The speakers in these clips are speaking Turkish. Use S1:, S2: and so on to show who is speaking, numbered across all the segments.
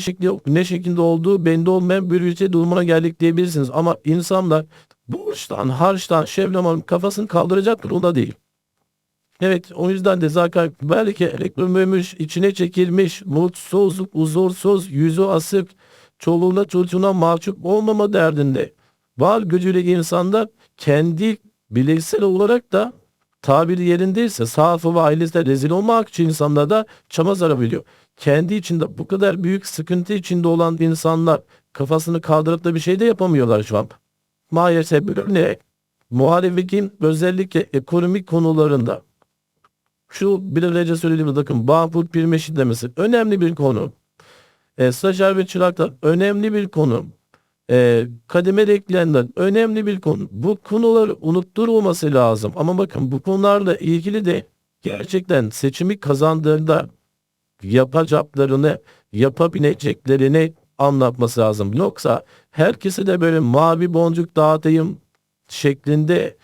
S1: şekli, ne şekilde olduğu belli olmayan bir ülke durumuna geldik diyebilirsiniz. Ama insanlar borçtan, harçtan, Şevlaman'ın kafasını kaldıracak durumda değil. Evet o yüzden de zaten belki elektromüymüş, içine çekilmiş, mutsuz, huzursuz, yüzü asık, çoluğuna çocuğuna mahcup olmama derdinde. Var gücüyle insanlar kendi bireysel olarak da tabiri yerindeyse sahafı ve ailesine rezil olmak için insanlar da çama zarabiliyor. Kendi içinde bu kadar büyük sıkıntı içinde olan insanlar kafasını kaldırıp da bir şey de yapamıyorlar şu an. Maalesef böyle muhalefetin özellikle ekonomik konularında şu bir an önce söylediğim bakın bağımlılık prim eşitlemesi önemli bir konu. E, stajyer ve çıraklar önemli bir konu. E, kademe ekleyenler önemli bir konu. Bu konular unutturulması lazım. Ama bakın bu konularla ilgili de gerçekten seçimi kazandığında yapacaklarını, yapabileceklerini anlatması lazım. Yoksa herkese de böyle mavi boncuk dağıtayım şeklinde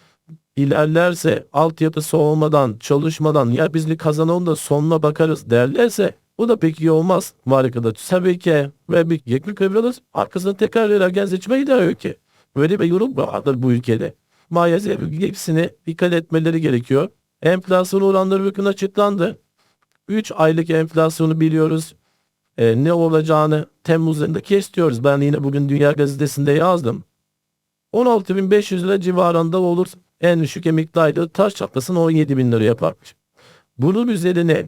S1: ilerlerse altyapısı olmadan çalışmadan ya biz kazanalım da sonuna bakarız derlerse bu da pek iyi olmaz var arkadaş. Tabii ki ve bir yakın kıvrılır arkasına tekrar erken seçmeyi de ki. Böyle bir yorum vardır bu ülkede. Maalesef hepsine dikkat etmeleri gerekiyor. Enflasyon oranları bakın açıklandı. 3 aylık enflasyonu biliyoruz. Ee, ne olacağını Temmuz ayında kestiyoruz. Ben yine bugün Dünya Gazetesi'nde yazdım. 16.500 lira civarında olur. En düşük emekli taş çatlasın 17 bin lira yaparmış. Bunun üzerine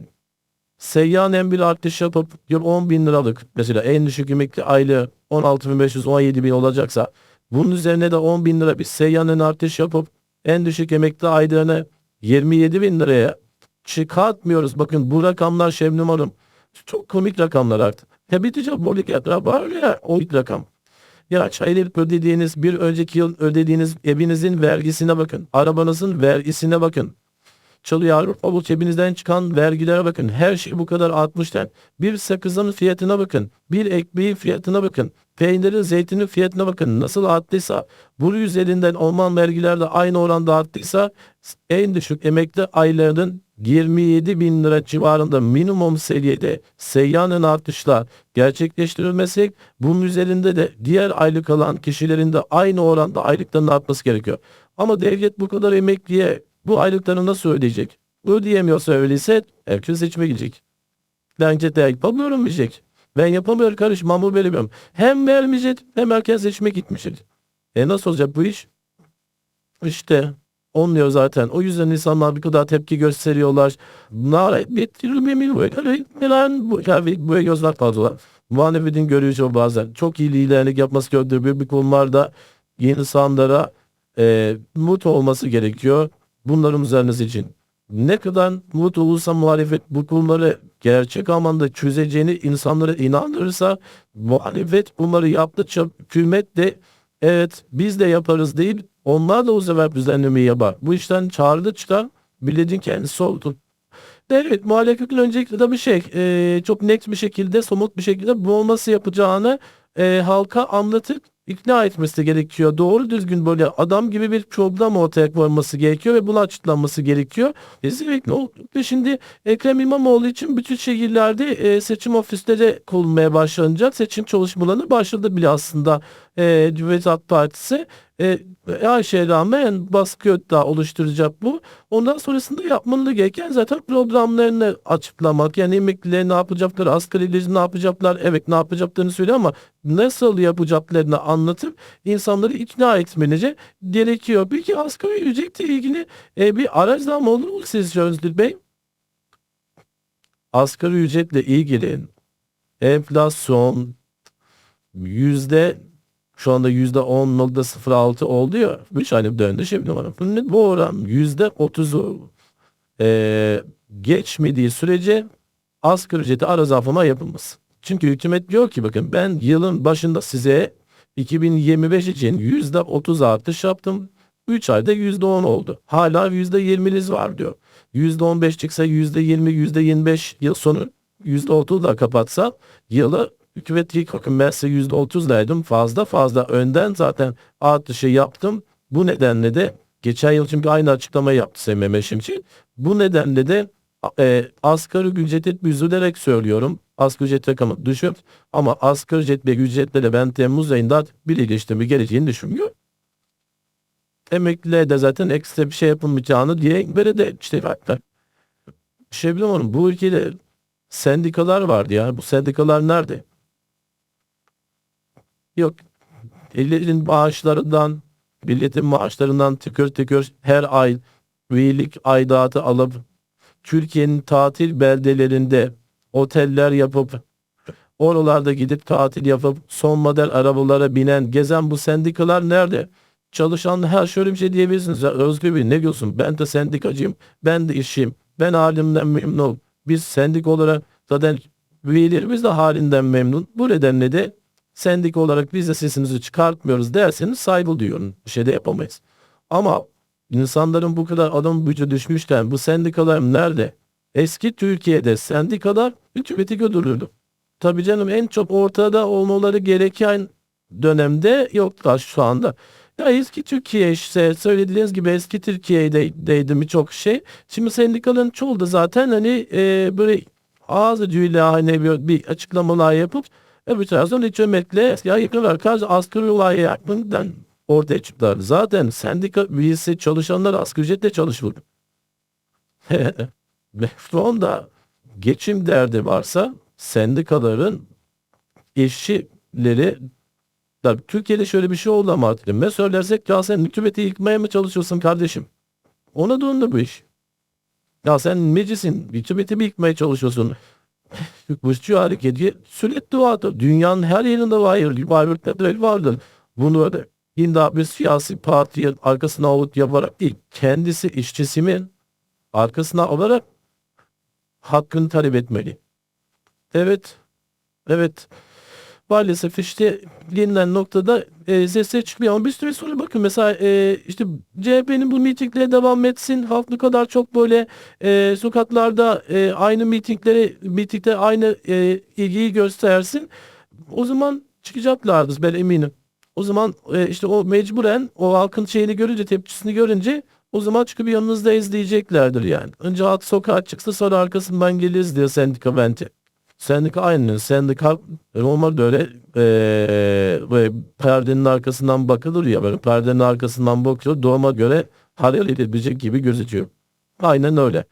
S1: seyyan en bir artış yapıp 10 bin liralık mesela en düşük emekli aylığı 16.500 17 bin olacaksa bunun üzerine de 10 bin lira bir seyyanın artış yapıp en düşük emekli aylığını 27 bin liraya çıkartmıyoruz. Bakın bu rakamlar Şebnem Hanım çok komik rakamlar artık. Ya bitecek bolik yatra var ya o rakam. Ya çaylık ödediğiniz bir önceki yıl ödediğiniz evinizin vergisine bakın. Arabanızın vergisine bakın. Çalıyor Avrupa cebinizden çıkan vergilere bakın. Her şey bu kadar artmışken. Bir sakızın fiyatına bakın. Bir ekmeğin fiyatına bakın. Peynirin, zeytinin fiyatına bakın. Nasıl arttıysa, bu üzerinden olman vergiler de aynı oranda arttıysa en düşük emekli aylarının 27 bin lira civarında minimum seviyede seyyanın artışlar gerçekleştirilmesi bunun üzerinde de diğer aylık alan kişilerin de aynı oranda aylıklarının artması gerekiyor. Ama devlet bu kadar emekliye bu aylıkları nasıl ödeyecek? Ödeyemiyorsa öyleyse herkes seçime gidecek. Bence de yapamıyorum diyecek. Ben yapamıyorum karış mamur veremiyorum. Hem vermeyecek hem herkes seçime gitmeyecek. E nasıl olacak bu iş? İşte olmuyor zaten. O yüzden insanlar bir kadar tepki gösteriyorlar. Bunlar bitirilmemi böyle falan bu böyle gözler fazla. Muhalefetin görüşü bazen çok iyi liderlik yapması gördüğü bir konularda insanlara e, mut olması gerekiyor. Bunların üzeriniz için. Ne kadar mut olursa muhalefet bu konuları gerçek anlamda çözeceğini insanlara inandırırsa muhalefet bunları yaptıkça hükümet de evet biz de yaparız deyip onlar da o sefer düzenlemeyi yapar. Bu işten çağrıda çıkan milletin kendisi oldu. Evet muhalefetin öncelikle de bir şey e, çok net bir şekilde somut bir şekilde bu olması yapacağını e, halka anlatıp ikna etmesi gerekiyor. Doğru düzgün böyle adam gibi bir program ortaya koyması gerekiyor ve bunu açıklanması gerekiyor. E, sürekli o, şimdi Ekrem İmamoğlu için bütün şehirlerde e, seçim ofisleri kurulmaya başlanacak. Seçim çalışmalarına başladı bile aslında e, Cumhuriyet Halk Partisi. E, her şeye rağmen baskı da oluşturacak bu. Ondan sonrasında yapmalı gereken zaten programlarını açıklamak. Yani emekliler ne yapacaklar, asgari ne yapacaklar, evet ne yapacaklarını söylüyor ama nasıl yapacaklarını anlatıp insanları ikna etmenice gerekiyor. Peki asgari ücretle ilgili e, bir araç mı olur mu sizce Özgür Bey? Asgari ücretle ilgili enflasyon yüzde şu anda yüzde 10.06 oldu ya. 3 aylık dönemde şimdi var. Bu oran yüzde 30'u e, geçmediği sürece asgari ücreti ara zaflama yapılmaz. Çünkü hükümet diyor ki bakın ben yılın başında size 2025 için yüzde 30 artış yaptım. 3 ayda yüzde 10 oldu. Hala yüzde 20'niz var diyor. Yüzde 15 çıksa yüzde 20, yüzde 25 yıl sonu yüzde 30 da kapatsa yılı hükümet ilk size yüzde otuz verdim. Fazla fazla önden zaten artışı yaptım. Bu nedenle de geçen yıl çünkü aynı açıklamayı yaptı Mehmet Şimşek. Bu nedenle de e, asgari ücreti üzülerek söylüyorum. Asgari ücret rakamı düşük ama asgari ücret ve ücretlere ben Temmuz ayında bir ilişkimi geleceğini düşünmüyorum. Emekliliğe de zaten ekstra bir şey yapılmayacağını diye böyle de işte hatta şey bilmiyorum bu ülkede sendikalar vardı ya. Bu sendikalar nerede? Yok. Ellerin bağışlarından, milletin maaşlarından tıkır tıkır her ay üyelik aidatı alıp Türkiye'nin tatil beldelerinde oteller yapıp oralarda gidip tatil yapıp son model arabalara binen gezen bu sendikalar nerede? Çalışan her şöyle bir şey diyebilirsiniz. Ya Özgür Bey ne diyorsun? Ben de sendikacıyım. Ben de işçiyim. Ben halimden memnunum. Biz sendik olarak zaten üyelerimiz de halinden memnun. Bu nedenle de sendik olarak biz de sesimizi çıkartmıyoruz derseniz saygı duyuyorum. Bir şey de yapamayız. Ama insanların bu kadar adam gücü düşmüşken bu sendikalar nerede? Eski Türkiye'de sendikalar hükümeti götürürdü. Tabii canım en çok ortada olmaları gereken dönemde yoklar şu anda. Ya eski Türkiye işte söylediğiniz gibi eski Türkiye'deydi birçok şey. Şimdi sendikaların çoğu da zaten hani e, böyle ağız ucuyla hani bir, bir açıklamalar yapıp öbür taraftan hiç ömekle ya yıkıyorlar. Karşı asgari olay yakından ortaya çıktılar. Zaten sendika üyesi çalışanlar asgari ücretle çalışıyor. Anda geçim derdi varsa sendikaların işçileri Tabii Türkiye'de şöyle bir şey oldu ama. Ne söylersek ya sen hükümeti yıkmaya mı çalışıyorsun kardeşim? Ona döndü bu iş. Ya sen meclisin hükümeti mi yıkmaya çalışıyorsun? Hükmüşçü hareketi sürekli vardır. Dünyanın her yerinde var. Varlıklar vardır. Bunu öyle illa bir siyasi partiye arkasına alıp yaparak değil. Kendisi işçisimin arkasına alarak hakkını talep etmeli. Evet. Evet maalesef işte gelinen noktada e, sesler çıkmıyor. Ama bir süre sonra bakın mesela e, işte CHP'nin bu mitinglere devam etsin. Halk ne kadar çok böyle e, sokaklarda e, aynı mitinglere mitingde aynı e, ilgiyi göstersin. O zaman çıkacaklardır ben eminim. O zaman e, işte o mecburen o halkın şeyini görünce tepkisini görünce o zaman çıkıp yanınızda izleyeceklerdir yani. Önce halk sokağa çıksa sonra arkasından geliriz diyor sendika bence. Sendika aynı. Sendika normalde öyle ee, böyle perdenin arkasından bakılır ya böyle perdenin arkasından bakıyor. Doğuma göre hareket edebilecek gibi gözüküyor. Aynen öyle.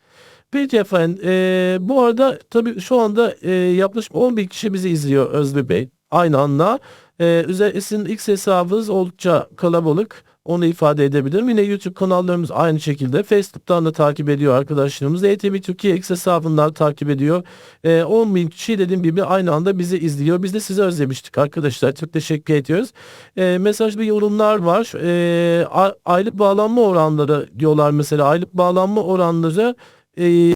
S1: Peki efendim ee, bu arada tabii şu anda ee, yaklaşık 11 kişi bizi izliyor Özlü Bey. Aynı anda ee, Üzerisinin X hesabımız oldukça kalabalık. Onu ifade edebilirim. Yine YouTube kanallarımız aynı şekilde. Facebook'tan da takip ediyor arkadaşlarımız. ETV Türkiye X hesabından takip ediyor. E, 10 bin kişi dediğim gibi aynı anda bizi izliyor. Biz de sizi özlemiştik arkadaşlar. Çok teşekkür ediyoruz. E, mesaj ve yorumlar var. E, aylık bağlanma oranları diyorlar mesela. Aylık bağlanma oranları e,